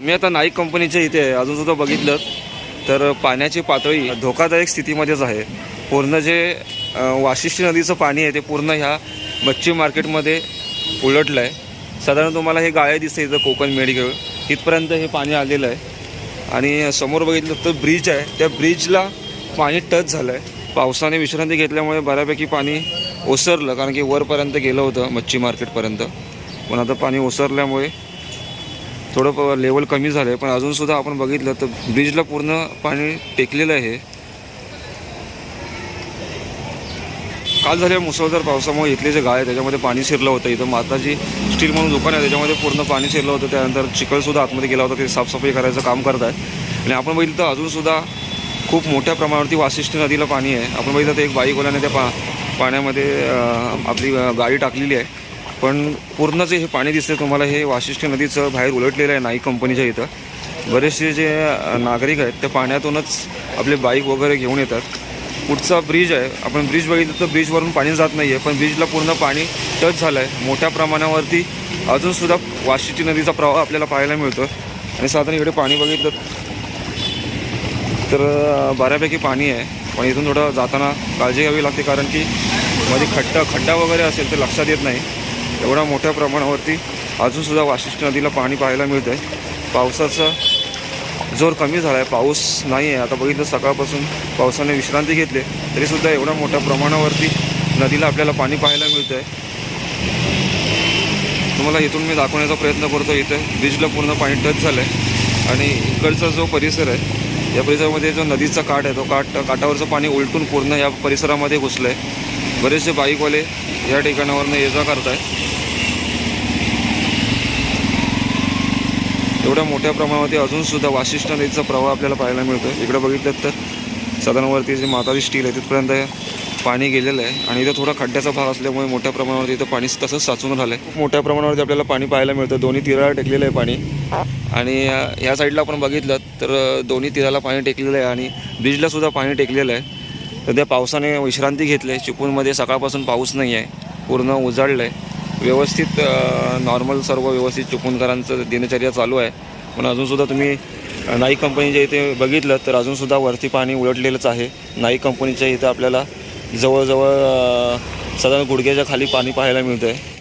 मी आता नाईक कंपनीच्या इथे आहे. अजून सुद्धा बघितलं तर पाण्याची पातळी धोकादायक स्थितीमध्येच आहे. पूर्ण जे वाशिष्ठी नदीचं पाणी आहे ते पूर्ण ह्या मच्छी मार्केटमध्ये उलटलं आहे साधारण तुम्हाला हे गाळे दिसते इथं कोकण मेडिकल. इथपर्यंत हे पाणी आलेलं आहे. आणि समोर बघितलं तर ब्रिज आहे. त्या ब्रिजला पाणी टच झालं आहे पावसाने विश्रांती घेतल्यामुळे बऱ्यापैकी पाणी ओसरलं कारण की वरपर्यंत गेलं होतं मच्छी मार्केटपर्यंत. पण आता पाणी ओसरल्यामुळे थोडं प लेवल कमी झालं आहे पण अजूनसुद्धा आपण बघितलं तर ब्रिजला पूर्ण पाणी टेकलेलं आहे. काल झालेल्या मुसळधार पावसामुळे इथले जे गाळ आहे त्याच्यामध्ये पाणी शिरलं होतं. इथं माताजी स्टील म्हणून दुकान आहे त्याच्यामध्ये पूर्ण पाणी शिरलं होतं. त्यानंतर चिखलसुद्धा आतमध्ये गेला होता ते साफसफाई करायचं काम करत आहे आणि आपण बघितलं तर अजूनसुद्धा खूप मोठ्या प्रमाणावरती वासिष्ठी नदीला पाणी आहे. आपण बघितलं तर एक बाईकवाल्याने त्या पा पाण्यामध्ये आपली गाडी टाकलेली आहे. पण पूर्ण जे हे पाणी दिसते तुम्हाला हे वाशिष्ठी नदीचं बाहेर उलटलेलं आहे नाईक कंपनीच्या इथं. बरेचसे जे नागरिक आहेत त्या पाण्यातूनच आपले बाईक वगैरे घेऊन येतात. पुढचा ब्रिज आहे. आपण ब्रिज बघितलं तर ब्रिजवरून पाणी जात नाही आहे पण ब्रिजला पूर्ण पाणी टच झालं आहे मोठ्या प्रमाणावरती अजूनसुद्धा वाशिष्ठी नदीचा प्रवाह आपल्याला पाहायला मिळतो आणि साधारण इकडे पाणी बघितलं तर बऱ्यापैकी पाणी आहे. पण इथून थोडं जाताना काळजी घ्यावी लागते कारण की मध्ये खड्डा खड्डा वगैरे असेल तर लक्षात येत नाही. एवढ्या मोठ्या प्रमाणावरती अजूनसुद्धा वाशिष्ठी नदीला पाणी पाहायला मिळतं आहे पावसाचा जोर कमी झाला आहे पाऊस नाही आहे आता बघितलं सकाळपासून पावसाने विश्रांती घेतली तरीसुद्धा एवढ्या मोठ्या प्रमाणावरती नदीला आपल्याला पाणी पाहायला मिळतं आहे तुम्हाला इथून मी दाखवण्याचा प्रयत्न करतो इथं ब्रिजला पूर्ण पाणी टच झालं आहे आणि इकडचा जो परिसर आहे या परिसरामध्ये जो नदीचा काठ आहे तो काठ काठावरचं पाणी उलटून पूर्ण या परिसरामध्ये घुसलं आहे बरेचसे बाईकवाले या ठिकाणावरनं ये जा करत आहे एवढ्या मोठ्या प्रमाणावरती अजूनसुद्धा वाशिष्ठ नदीचा प्रवाह आपल्याला पाहायला मिळतो इकडं बघितलं तर साधारणवरती जे माताजी स्टील आहे तिथपर्यंत पाणी गेलेलं आहे. आणि इथं थोडा खड्ड्याचा भाग असल्यामुळे मोठ्या प्रमाणावरती इथं पाणी तसंच साचून राहिलं आहे खूप मोठ्या प्रमाणावरती आपल्याला पाणी पाहायला मिळतं. दोन्ही तीराला टेकलेलं आहे पाणी. आणि ह्या साईडला आपण बघितलं तर दोन्ही तीराला पाणी टेकलेलं आहे आणि ब्रिजला सुद्धा पाणी टेकलेलं आहे. सध्या पावसाने विश्रांती घेतली आहे. चिपळूणमध्ये सकाळपासून पाऊस नाही आहे. पूर्ण उजाडलं आहे. व्यवस्थित नॉर्मल सर्व व्यवस्थित चिपळूणकरांचं दिनचर्या चालू आहे. पण अजूनसुद्धा तुम्ही नाईक कंपनीच्या इथे बघितलं तर अजूनसुद्धा वरती पाणी उलटलेलंच आहे. नाईक कंपनीच्या इथं आपल्याला जवळजवळ साधारण गुडघ्याच्या खाली पाणी पाहायला मिळतं आहे